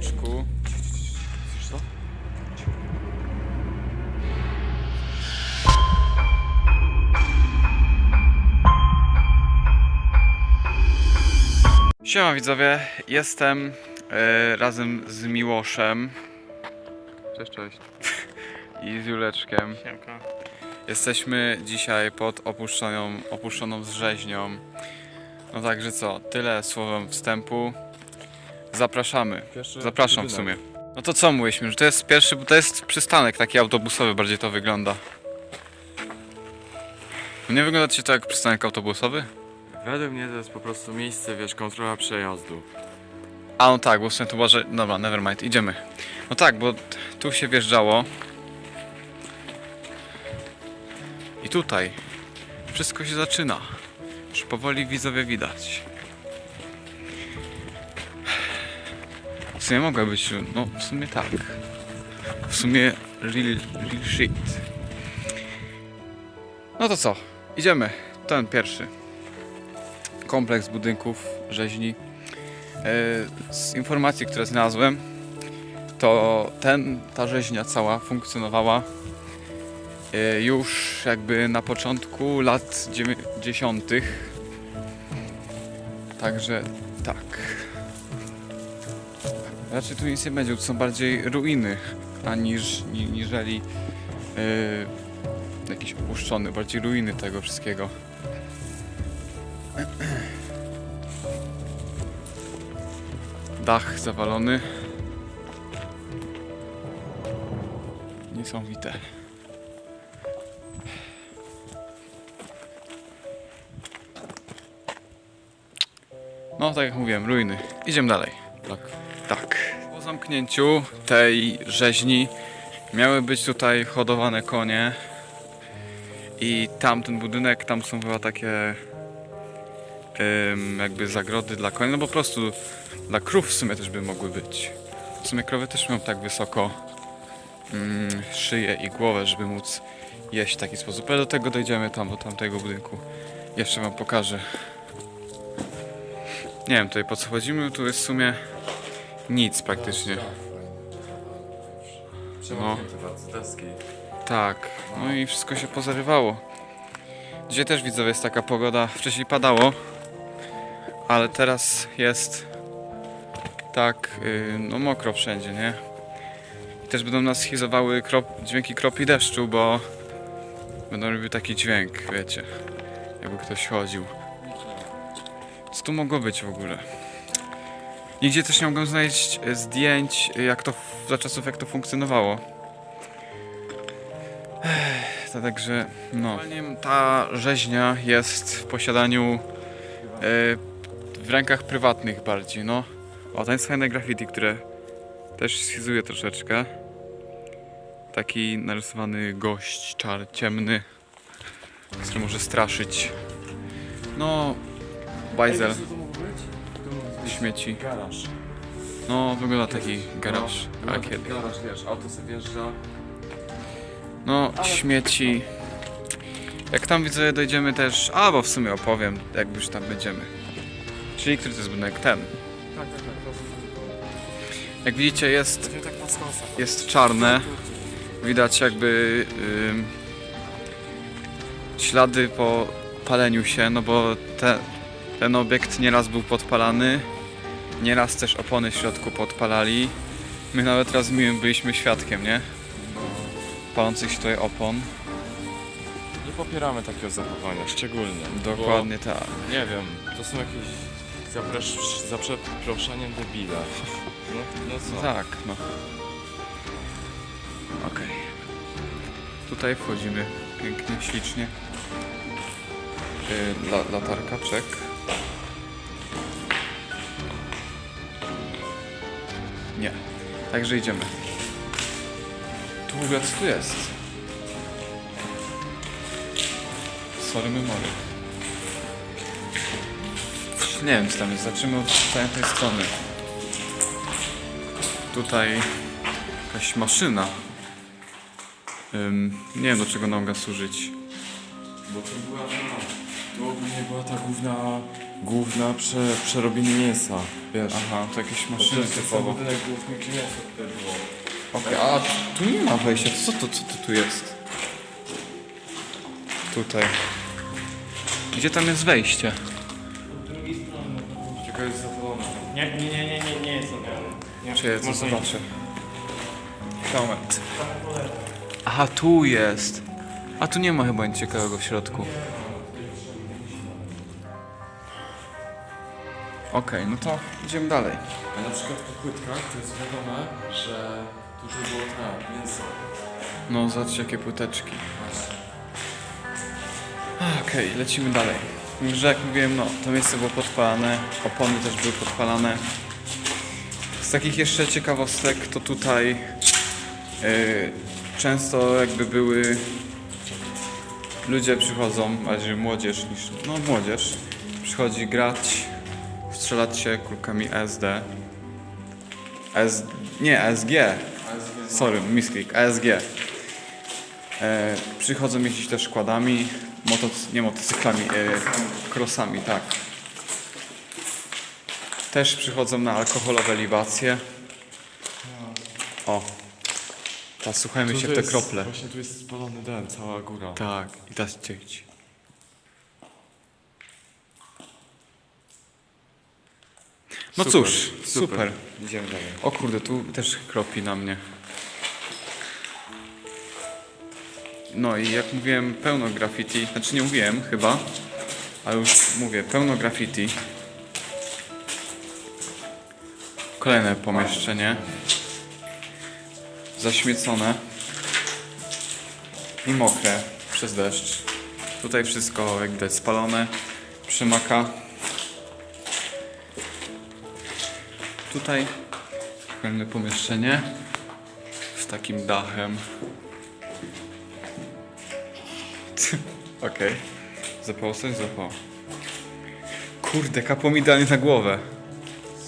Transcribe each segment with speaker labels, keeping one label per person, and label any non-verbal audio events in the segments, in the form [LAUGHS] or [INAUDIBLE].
Speaker 1: Słyszysz to? Siema widzowie, jestem e, razem z Miłoszem. Cześć, cześć. [LAUGHS] I z Juleczkiem.
Speaker 2: Siemka.
Speaker 1: Jesteśmy dzisiaj pod opuszczoną, opuszczoną zrzeźnią. No także co, tyle słowem wstępu. Zapraszamy.
Speaker 2: Pierwszy
Speaker 1: Zapraszam w sumie. No to co mówiliśmy, że to jest pierwszy, bo to jest przystanek taki autobusowy, bardziej to wygląda. Nie wygląda ci to jak przystanek autobusowy?
Speaker 2: Według mnie to jest po prostu miejsce, wiesz, kontrola przejazdu.
Speaker 1: A no tak, bo w sumie tu może... Dobra, nevermind, idziemy. No tak, bo t- tu się wjeżdżało. I tutaj wszystko się zaczyna. Już powoli widzowie widać. Sumie mogła być, no w sumie tak. W sumie real, real shit. No to co? Idziemy. Ten pierwszy. Kompleks budynków rzeźni. E, Z informacji, które znalazłem, to ten, ta rzeźnia cała funkcjonowała e, już jakby na początku lat 90. Także tak. Raczej tu nic nie będzie, to są bardziej ruiny, aniż ni, niżeli e, jakiś opuszczony, bardziej ruiny tego wszystkiego. Dach zawalony. Niesamowite. No, tak jak mówiłem, ruiny. Idziemy dalej.
Speaker 2: Tak.
Speaker 1: Tak. Po zamknięciu tej rzeźni miały być tutaj hodowane konie. I tamten budynek, tam są chyba takie jakby zagrody dla koni, no po prostu dla krów w sumie też by mogły być. W sumie krowy też mają tak wysoko mm, szyję i głowę, żeby móc jeść w taki sposób. Ale do tego dojdziemy tam, do tamtego budynku. Jeszcze wam pokażę. Nie wiem tutaj po co chodzimy, tu jest w sumie nic praktycznie.
Speaker 2: Deski.
Speaker 1: Tak, no i wszystko się pozarywało. Dzisiaj też widzowie jest taka pogoda, wcześniej padało, ale teraz jest tak, yy, no mokro wszędzie, nie? I też będą nas schizowały krop, dźwięki kropli deszczu, bo będą robiły taki dźwięk, wiecie, jakby ktoś chodził. Co tu mogło być w ogóle? Nigdzie też nie mogłem znaleźć e, zdjęć, e, jak to za czasów jak to funkcjonowało. To także, no. Ta rzeźnia jest w posiadaniu, e, w rękach prywatnych bardziej, no. O, to jest fajne graffiti, które też schizuje troszeczkę. Taki narysowany gość, czar, ciemny, który może straszyć. No, bajzel, śmieci.
Speaker 2: Garaż.
Speaker 1: No, wygląda taki garaż,
Speaker 2: No,
Speaker 1: a
Speaker 2: taki
Speaker 1: kiedy?
Speaker 2: Garaż, wiesz, auto sobie wjeżdża.
Speaker 1: No, śmieci. Jak tam widzę, dojdziemy też. A, bo w sumie opowiem, jak już tam będziemy. Czyli który to jest budynek? Ten.
Speaker 2: Tak, tak, tak. To
Speaker 1: Jak widzicie, jest,
Speaker 2: tak
Speaker 1: jest czarne. Widać jakby ym, ślady po paleniu się, no bo te, ten obiekt nieraz był podpalany. Nieraz też opony w środku podpalali. My nawet raz miłym byliśmy świadkiem, nie? Palących się tutaj opon.
Speaker 2: Nie popieramy takiego zachowania, szczególnie.
Speaker 1: Dokładnie tak.
Speaker 2: Bo, nie wiem, to są jakieś za, presz- za przeproszeniem debile. No, no co?
Speaker 1: Tak, no. Okej. Tutaj wchodzimy pięknie, ślicznie. Yy, la, latarka, czek. Także idziemy. Tu w ogóle co tu jest? Sorry memory. Nie wiem co tam jest. Zaczniemy od tej strony. Tutaj jakaś maszyna. Ym, nie wiem do czego ona mogła służyć.
Speaker 2: Bo to była ta, to ogólnie była ta główna główna prze, przerobienie mięsa, wiesz.
Speaker 1: Aha, to jakieś
Speaker 2: To
Speaker 1: maszyny typowo.
Speaker 2: budynek główny, mięso tutaj było.
Speaker 1: Okej, a tu nie ma wejścia. Co to, co to tu jest? Tutaj. Gdzie tam jest wejście?
Speaker 2: Ciekawe jest zawalone.
Speaker 3: Nie, nie, nie, nie, nie, nie jest zabrane. Nie,
Speaker 1: Czy ja to
Speaker 3: można
Speaker 1: zobaczę? Moment. Aha, tu jest. A tu nie ma chyba nic ciekawego w środku. Okej, no to idziemy dalej.
Speaker 2: A na przykład po płytkach to jest wiadome, że tutaj było tak, mięso.
Speaker 1: No, zobaczcie jakie płyteczki. A, Okej, lecimy dalej. Już że jak mówiłem, no, to miejsce było podpalane, opony też były podpalane. Z takich jeszcze ciekawostek to tutaj yy, często jakby były ludzie przychodzą, bardziej młodzież niż, no młodzież, przychodzi grać, strzelać się kulkami SD. S, nie, ASG. Sorry, misklik, ASG. E, przychodzą jeździć też składami, motoc- nie motocyklami, e, crossami, tak. Też przychodzą na alkoholowe libacje. O, teraz słuchajmy się w te krople.
Speaker 2: Właśnie tu jest spalony ten, cała góra.
Speaker 1: Tak, i teraz cieć. No
Speaker 2: Super,
Speaker 1: cóż, super.
Speaker 2: super. Idziemy dalej.
Speaker 1: O kurde, tu też kropi na mnie. No i jak mówiłem, pełno graffiti. Znaczy nie mówiłem chyba, ale już mówię, pełno graffiti. Kolejne pomieszczenie. Zaśmiecone. I mokre przez deszcz. Tutaj wszystko jak widać spalone. Przymaka. Tutaj kolejne pomieszczenie z takim dachem. [LAUGHS] Okej. Zapało coś? Zapało. Kurde, kapło mi na głowę.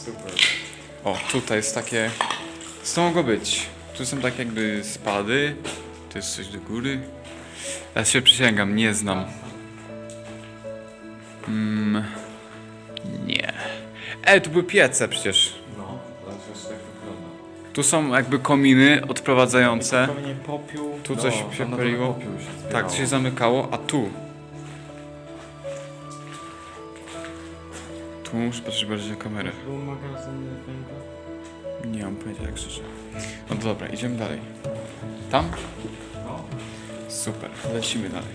Speaker 2: Super.
Speaker 1: O, tutaj jest takie... Co to mogło być? Tu są takie jakby spady. Tu jest coś do góry. Ja się przysięgam, nie znam. Mm, nie. Ej, tu były piece przecież. Tu są jakby kominy odprowadzające.
Speaker 3: Popiół.
Speaker 1: Tu coś
Speaker 2: No,
Speaker 1: się
Speaker 2: tam na dole
Speaker 1: paliło.
Speaker 2: popiół się
Speaker 1: Tak,
Speaker 2: zbierało.
Speaker 1: to się zamykało, a tu. Tu muszę patrzeć bardziej na kamerę.
Speaker 3: Był magazyn węgla.
Speaker 1: Nie mam pojęcia jak szczerze. No to dobra, idziemy dalej. Tam?
Speaker 2: No.
Speaker 1: Super, lecimy dalej.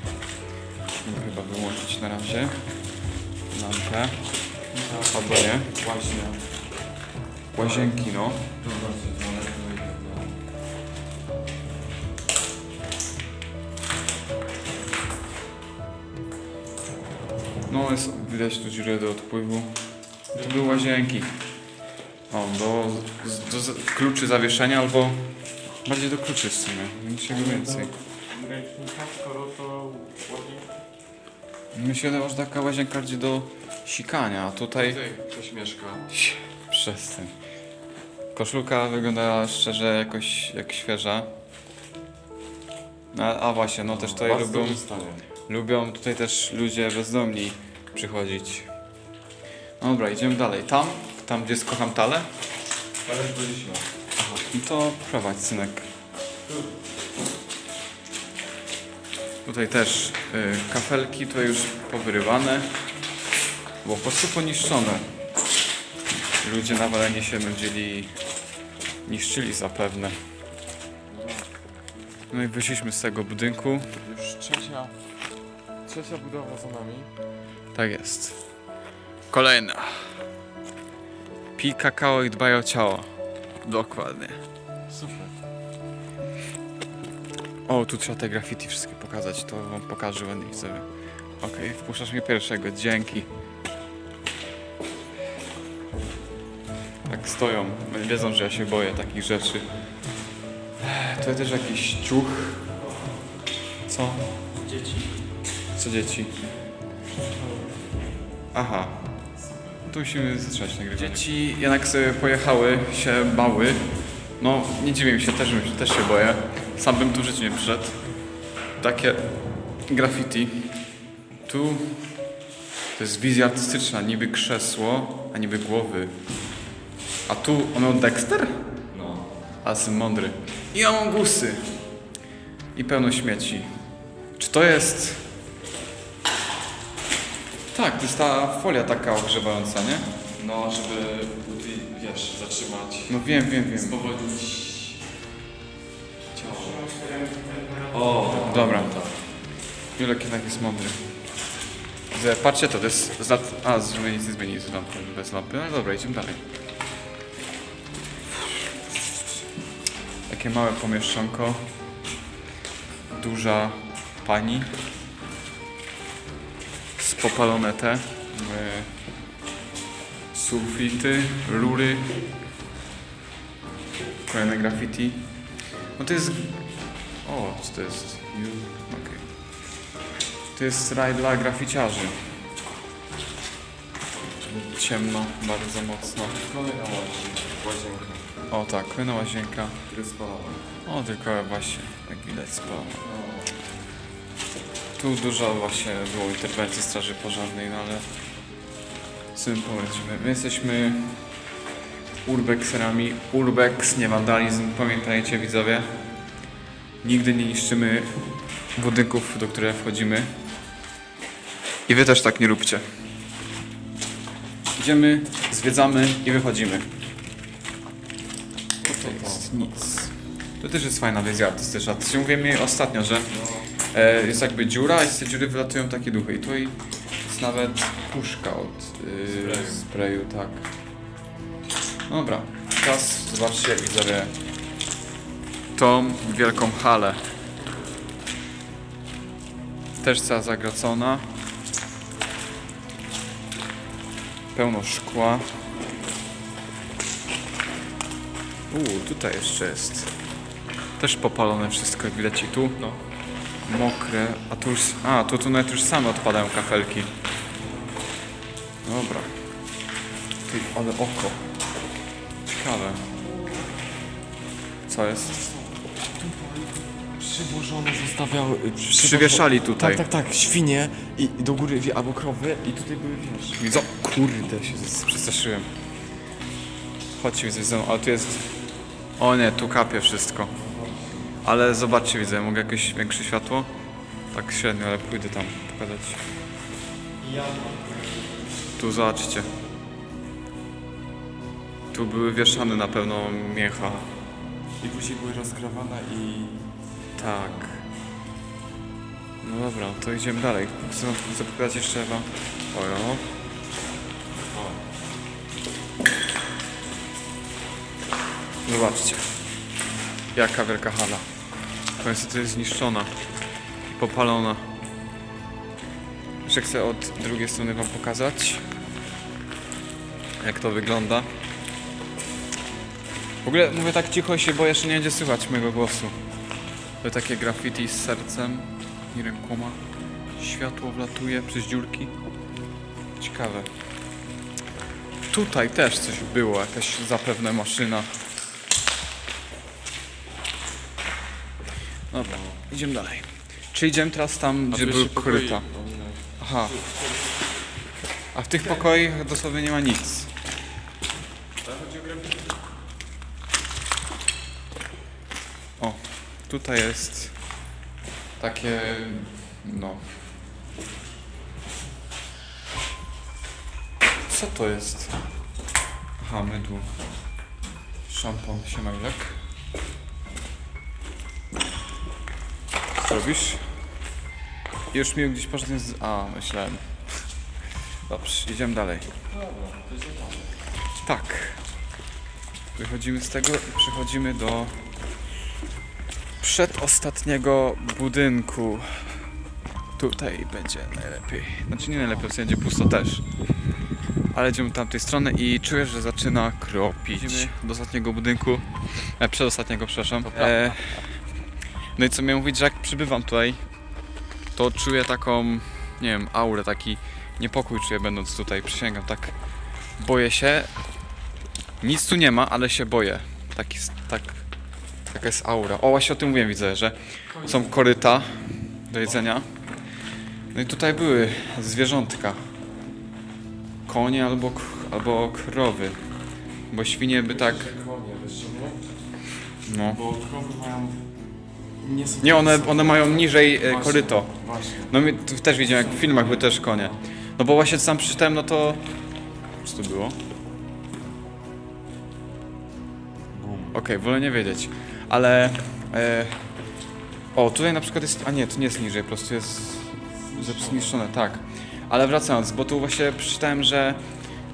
Speaker 1: Musimy chyba wyłączyć na razie lampę. Albo nie.
Speaker 2: Właśnie.
Speaker 1: Łazienki, no.
Speaker 2: No
Speaker 1: jest, widać tu dziurę do odpływu. Tu były łazienki. O, do, do, z- kluczy zawieszenia albo bardziej do kluczy w sumie. Niczego więcej.
Speaker 3: Ręcznika, skoro to
Speaker 1: wydawało, że taka łazienka bardziej do sikania, a tutaj...
Speaker 2: Tutaj ktoś mieszka.
Speaker 1: Przestań. Koszulka wygląda szczerze jakoś jak świeża. A, a właśnie, no też tutaj
Speaker 2: Bardzo
Speaker 1: lubią,
Speaker 2: dobrze stanie.
Speaker 1: lubią tutaj też ludzie bezdomni przychodzić. No dobra, idziemy dalej. Tam, tam gdzie skocham talę.
Speaker 2: Ale już byliśmy.
Speaker 1: No to prowadź synek. Tutaj też y, kafelki, to już powyrywane, bo po prostu poniszczone. Ludzie na walenie się nudzili, niszczyli zapewne. No i wyszliśmy z tego budynku.
Speaker 2: Już trzecia, trzecia budowa za nami.
Speaker 1: Tak jest. Kolejna. Pij kakao i dbaj o ciało. Dokładnie.
Speaker 2: Super.
Speaker 1: O, tu trzeba te graffiti wszystkie pokazać, to wam pokażę ładnie widzowie. Okej, wpuszczasz mnie pierwszego, dzięki. Stoją, wiedzą, że ja się boję takich rzeczy. Tutaj też jakiś ciuch. Co?
Speaker 3: Dzieci.
Speaker 1: Co dzieci? Aha. Tu musimy zatrzymać nagrywanie. Dzieci jednak sobie pojechały, się bały. No, nie dziwię się, też, też się boję. Sam bym tu życiu nie przyszedł. Takie graffiti. Tu To jest wizja artystyczna, niby krzesło, a niby głowy. A tu on miał Dexter?
Speaker 2: No.
Speaker 1: Ale jestem mądry. I amongusy. I pełno śmieci. Czy to jest... Tak, to jest ta folia taka ogrzewająca, nie?
Speaker 2: No, żeby, wiesz, zatrzymać,
Speaker 1: No wiem, wiem, wiem.
Speaker 2: spowolnić ciało. O,
Speaker 1: Dobra.
Speaker 2: tak.
Speaker 1: Julek jednak jest mądry. Patrzcie to, to jest z lat... A, nic nie zmienić z lampy, bez lampy. No dobra, idziemy dalej. Takie małe pomieszczonko. Duża pani. Spopalone te. e, Sufity, rury. Kolejne graffiti. No to jest... O, co to jest? Okej. To jest raj dla graficiarzy. Ciemno, bardzo mocno.
Speaker 2: Kolejna łazienka.
Speaker 1: O tak, kolejna łazienka.
Speaker 2: Który.
Speaker 1: O, tylko właśnie, jak widać, spalona. Tu dużo właśnie było interwencji straży pożarnej, no ale sumie polecimy. My jesteśmy urbexerami. Urbex, nie wandalizm, pamiętajcie widzowie. Nigdy nie niszczymy budynków, do których wchodzimy. I wy też tak nie róbcie. Idziemy, zwiedzamy i wychodzimy. Nic. To też jest fajna wizja artystyczna. Się mówiłem jej ostatnio, że e, jest jakby dziura i z tej dziury wylatują takie duchy. I tutaj jest nawet puszka od yy,
Speaker 2: Sprayu.
Speaker 1: tak. Dobra, teraz zobaczcie widzowie tą wielką halę. Też cała zagracona. Pełno szkła. Uuu, tutaj jeszcze jest. Też popalone wszystko, jak widać i tu.
Speaker 2: No.
Speaker 1: Mokre, a tu już... A, tu, tu nawet już same odpadają kafelki. Dobra. Ty, ale oko. Ciekawe. Co jest?
Speaker 2: Przywożone zostawiały... y, przywożone-
Speaker 1: Przywieszali tutaj.
Speaker 2: Tak, tak, tak, świnie i i do góry, wie- albo krowy i tutaj były, wiesz...
Speaker 1: Widzą? Kurde, się z- przestraszyłem. Chodźcie, widzę, ale tu jest... O nie, tu kapie wszystko. Ale zobaczcie, widzę, mogę jakieś większe światło? Tak średnio, ale pójdę tam pokazać. Tu zobaczcie. Tu były wieszane na pewno miecha.
Speaker 2: I później były rozkrawane i...
Speaker 1: Tak. No dobra, to idziemy dalej. Chcę, pokazać jeszcze wam. Ojo. Zobaczcie. Jaka wielka hala. To niestety jest zniszczona i popalona. Jeszcze chcę od drugiej strony wam pokazać jak to wygląda. W ogóle mówię tak cicho się boję, że nie będzie słychać mojego głosu. To takie graffiti z sercem i rękoma. Światło wlatuje przez dziurki. Ciekawe. Tutaj też coś było, jakaś zapewne maszyna. Dobra, idziemy dalej. Czy idziemy teraz tam, gdzie były koryta? Aha. A w tych pokojach dosłownie nie ma nic. O, tutaj jest takie, no. Co to jest? Aha, mydło. Szampon, siemajlek. Robisz? Już mi gdzieś poszedł z... A, myślałem. Dobrze, idziemy dalej. Tak. Wychodzimy z tego i przechodzimy do przedostatniego budynku. Tutaj będzie najlepiej. Znaczy nie najlepiej, będzie pusto też. Ale idziemy tamtej strony i czuję, że zaczyna kropić. Idziemy do ostatniego budynku. E, przedostatniego, przepraszam. E, no i co miałem mówić, że jak przybywam tutaj, to czuję taką, nie wiem, aurę, taki niepokój czuję będąc tutaj, przysięgam, tak boję się. Nic tu nie ma, ale się boję. Taki, tak, taka jest aura. O, właśnie o tym mówiłem, widzę, że są koryta do jedzenia. No i tutaj były zwierzątka. konie albo, albo krowy. Bo świnie by tak, no.
Speaker 2: Bo krowy mają... Nie,
Speaker 1: one, one mają niżej e, koryto.
Speaker 2: Właśnie.
Speaker 1: No tu też widziałem, jak w filmach były też konie. No bo właśnie sam przeczytałem, no to... Co to było? Okej, wolę nie wiedzieć. Ale... E... O, tutaj na przykład jest... A nie, to nie jest niżej, po prostu jest... Zniszczone, tak. Ale wracając, bo tu właśnie przeczytałem, że...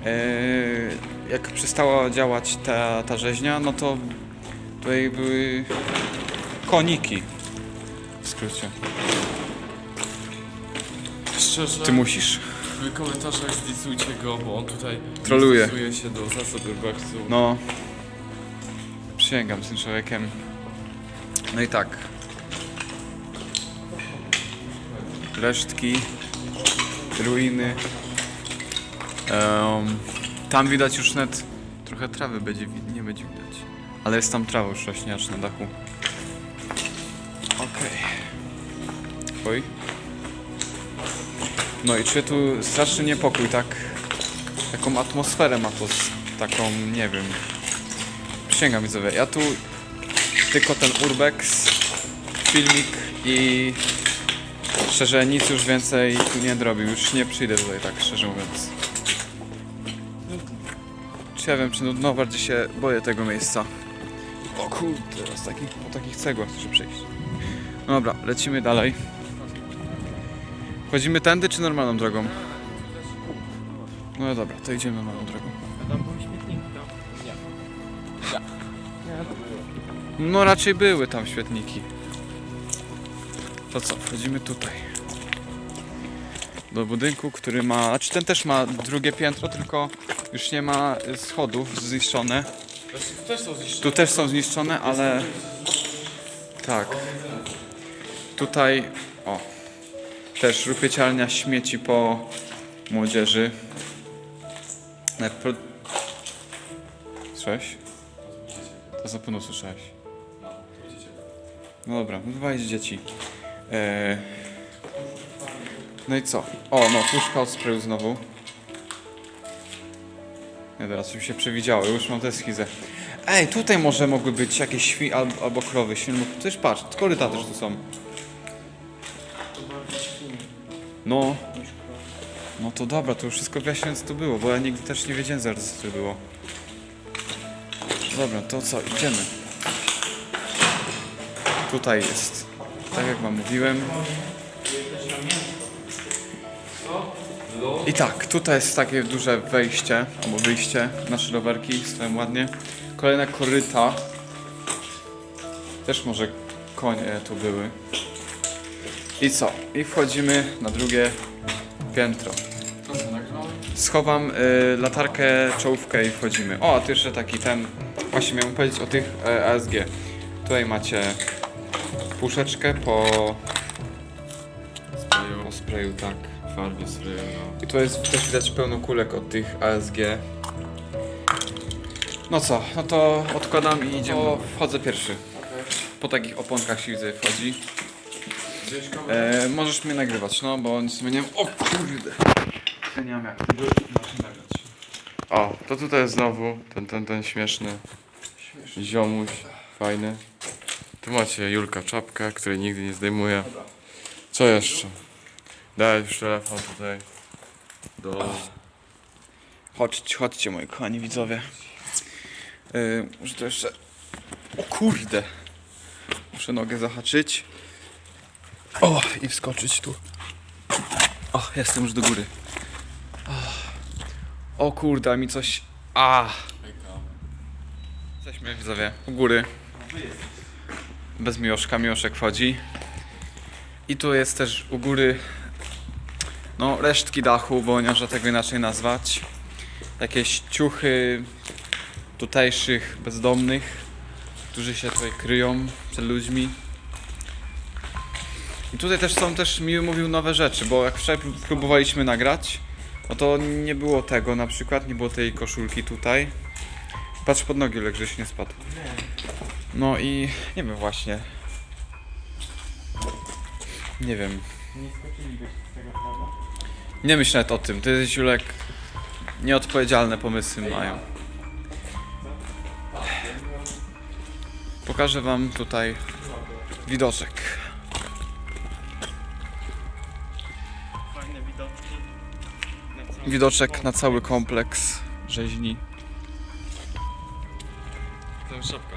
Speaker 1: E... Jak przestała działać ta, ta rzeźnia, no to... Tutaj były... Koniki. W skrócie.
Speaker 2: Szczerze,
Speaker 1: Ty musisz.
Speaker 2: w komentarzach zlisujcie go, bo on tutaj
Speaker 1: Troluje.
Speaker 2: stosuje się do zasad urbexu.
Speaker 1: No. Przysięgam z tym człowiekiem. No i tak. Resztki. Ruiny. Em, tam widać już net. Trochę trawy będzie, wi- nie będzie widać. Ale jest tam trawa już rośnie aż na dachu. Okej. Oj. No i czuję tu straszny niepokój, tak? Taką atmosferę ma to, taką, nie wiem. Przysięgam widzowie, ja tu tylko ten urbex, filmik i szczerze nic już więcej tu nie zrobił, już nie przyjdę tutaj tak szczerze mówiąc. Czy ja wiem, czy nudno, bardziej się boję tego miejsca. O kurde, teraz takich, po takich cegłach chcę przejść. Dobra, lecimy dalej. Chodzimy tędy czy normalną drogą? No dobra, to idziemy normalną drogą.
Speaker 3: A tam był śmietnik, tam.
Speaker 1: No raczej były tam świetniki. To co, wchodzimy tutaj. Do budynku, który ma... Znaczy ten też ma drugie piętro, tylko już nie ma schodów zniszczone.
Speaker 2: Tu też są zniszczone,
Speaker 1: ale... Tak. Tutaj... O. Też rupiecialnia śmieci po młodzieży. Jak pro... Słyszałeś? To za pewno słyszałeś. No dobra, wywalić dzieci. Eee... No i co? O, no, puszka od sprayu znowu. Nie, teraz już się przewidziało, już mam tę schizę. Ej, tutaj może mogły być jakieś świ albo, albo krowy. Mógł... Też patrz, koryta też tu są.
Speaker 3: To
Speaker 1: No, no to dobra, to już wszystko wyjaśnione co tu było, bo ja nigdy też nie wiedziałem zaraz co tu było. Dobra, to co, idziemy. Tutaj jest, tak jak wam mówiłem. I tak, tutaj jest takie duże wejście, albo wyjście, nasze rowerki stoją ładnie. Kolejne koryta. Też może konie tu były. I co? I wchodzimy na drugie piętro. Schowam y, latarkę, czołówkę i wchodzimy. O, a tu jeszcze taki ten. Właśnie miałem powiedzieć o tych e, ASG. Tutaj macie puszeczkę po,
Speaker 2: Sprayu.
Speaker 1: po sprayu, tak.
Speaker 2: Farbie sprayu, no.
Speaker 1: I tu jest też widać pełno kulek od tych ASG. No co, no to odkładam i idziemy. O, wchodzę pierwszy. Po takich oponkach się widzę wchodzi. E, możesz mnie nagrywać, no bo nic nie wiem. O kurde! Ja nie mam jak tego inaczej nagrać.
Speaker 2: O, to tutaj jest znowu ten, ten, ten śmieszny ziomuś, fajny. Tu macie Julka czapkę, której nigdy nie zdejmuje. Co jeszcze? Daj już telefon tutaj. Do...
Speaker 1: Chodźcie, chodźcie moi kochani widzowie. Yy, muszę to jeszcze... O kurde! Muszę nogę zahaczyć. O, i wskoczyć tu. O, jestem już do góry. O, o kurde, mi coś... A! Jesteśmy widzowie u góry. Bez Miłoszka, Miłoszek wchodzi. I tu jest też u góry no, resztki dachu, bo nie można tego inaczej nazwać. Jakieś ciuchy tutejszych bezdomnych, którzy się tutaj kryją przed ludźmi. I tutaj też są też, mi mówił nowe rzeczy, bo jak wczoraj prób- próbowaliśmy nagrać, no to nie było tego na przykład, nie było tej koszulki tutaj. Patrz pod nogi, Olek, żeś nie spadł. No i nie wiem właśnie. Nie wiem.
Speaker 3: Nie skoczylibyście z tego, prawda?
Speaker 1: Nie myśl nawet o tym. Ty Julek nieodpowiedzialne pomysły mają. Pokażę wam tutaj widoczek. Widoczek na cały kompleks rzeźni.
Speaker 2: To jest szopka.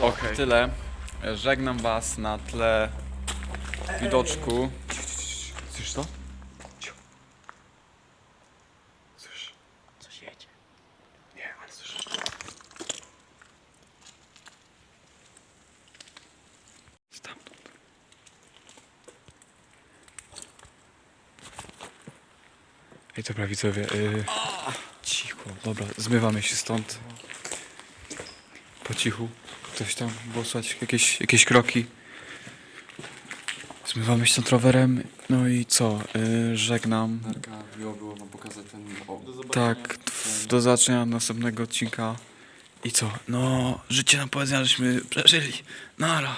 Speaker 1: Okej. Tyle. Żegnam was na tle widoczku. Słyszysz to?
Speaker 2: Słysz?
Speaker 3: Coś jedzie.
Speaker 2: Nie, ale słysz.
Speaker 1: Ej, dobra widzowie. Y... Cicho, dobra, zmywamy się stąd. Po cichu. Ktoś tam było słychać jakieś, jakieś kroki. Zmywamy się stąd rowerem. No i co? Y, żegnam.
Speaker 2: Narka, miło było wam pokazać ten... O,
Speaker 1: Tak, w- do zobaczenia następnego odcinka. I co? No, życie nam powiedzenia, żeśmy przeżyli. Nara.